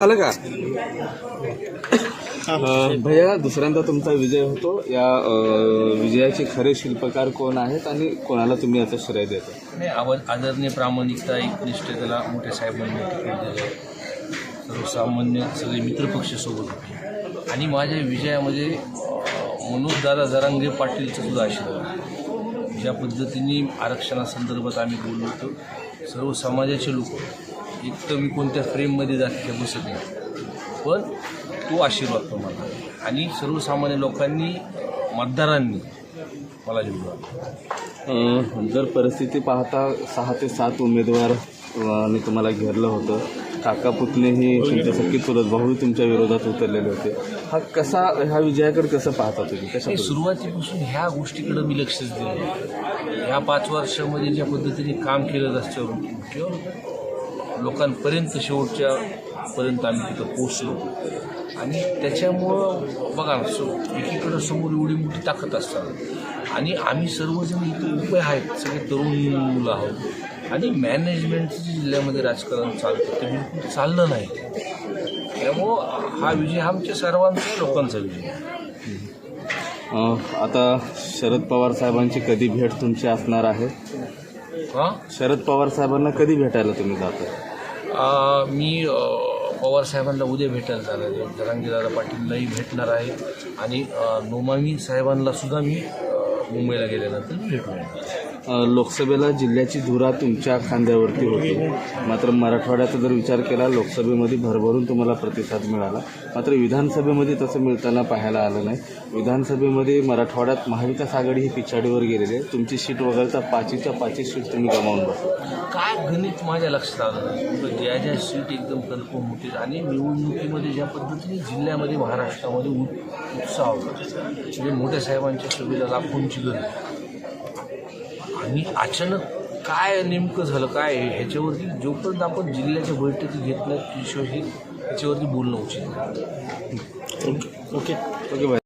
झालं का? भैया दुसऱ्यांदा तुमचा विजय होतो. या विजयाचे खरे शिल्पकार कोण आहेत आणि कोणाला तुम्ही याचं श्रेय देता? नाही आवाज आदरणीय प्रामाणिकता एकनिष्ठतेला मोठे साहेबांनी तिकीट दिलं सर्वसामान्य सगळे मित्रपक्ष सोबत होते. आणि माझ्या विजयामध्ये मनोजदादा जरांगे पाटीलचं सुद्धा आशीर्वाद. ज्या पद्धतीने आरक्षणासंदर्भात आम्ही बोललो होतो सर्व समाजाचे लोक एक तर मी कोणत्या फ्रेममध्ये जाते बसत नाही. पण तो आशीर्वाद तो मला आणि सर्वसामान्य लोकांनी मतदारांनी मला निवडून अं, जर परिस्थिती पाहता सहा ते सात उमेदवार आणि तुम्हाला घेरलं होतं. काका पुतणेही तुमच्या सख्खी चुलत भाऊही तुमच्या विरोधात उतरलेले होते. हा कसा ह्या विजयाकडे कसं पाहता तुम्ही? कशा नाही सुरुवातीपासून ह्या गोष्टीकडे मी लक्षच दिलं. ह्या पाच वर्षामध्ये ज्या पद्धतीने काम केलं किंवा लोकांपर्यंत शेवटच्या पर्यंत आम्ही तिथं पोचलो आणि त्याच्यामुळं बघा ना सो एकीकडं समोर एवढी मोठी ताकद असतात. आणि आम्ही सर्वजण इथं उभे आहेत सगळे तरुण मुलं आहोत. आणि मॅनेजमेंटचं जिल्ह्यामध्ये राजकारण चालतं ते बिलकुल चाललं नाही. त्यामुळं हा विजय हा आमच्या सर्वांचा लोकांचा विजय. आहे आता शरद पवार साहेबांची कधी भेट तुमची असणार आहे? हां? शरद पवार साहेबांना कधी भेटायला तुम्ही जाता? मी पवार साहेबांना उद्या भेटायला जाणार आहे. जरांगीदादा पाटीललाही भेटणार आहे. आणि नोमामी साहेबांना सुद्धा मी मुंबईला गेल्यानंतर भेटून येणार लोकसभेला जिल्ह्याची धुरा तुमच्या खांद्यावरती होती. मात्र मराठवाड्याचा जर विचार केला लोकसभेमध्ये भरभरून तुम्हाला प्रतिसाद मिळाला. मात्र विधानसभेमध्ये तसं मिळताना पाहायला आलं नाही. विधानसभेमध्ये मराठवाड्यात महाविकास आघाडी ही पिछाडीवर गेलेली आहे. तुमची सीट वगळता पाचीच्या पाची सीट तुम्ही गमावून बसला. काय गणित माझ्या लक्षात आलं नाही. म्हणजे ज्या ज्या सीट एकदम कन्फर्म होतील आणि निवडणुकीमध्ये ज्या पद्धतीने जिल्ह्यामध्ये महाराष्ट्रामध्ये उत्साह होता. म्हणजे मोठ्या साहेबांच्या सुविधा लाखोंची गरज आणि अचानक काय नेमकं झालं काय ह्याच्यावरती जोपर्यंत आपण जिल्ह्याच्या बैठकी घेतल्या नाही त्याशिवाय हे ह्याच्यावरती बोलणं उचित ओके ओके ओके बाय.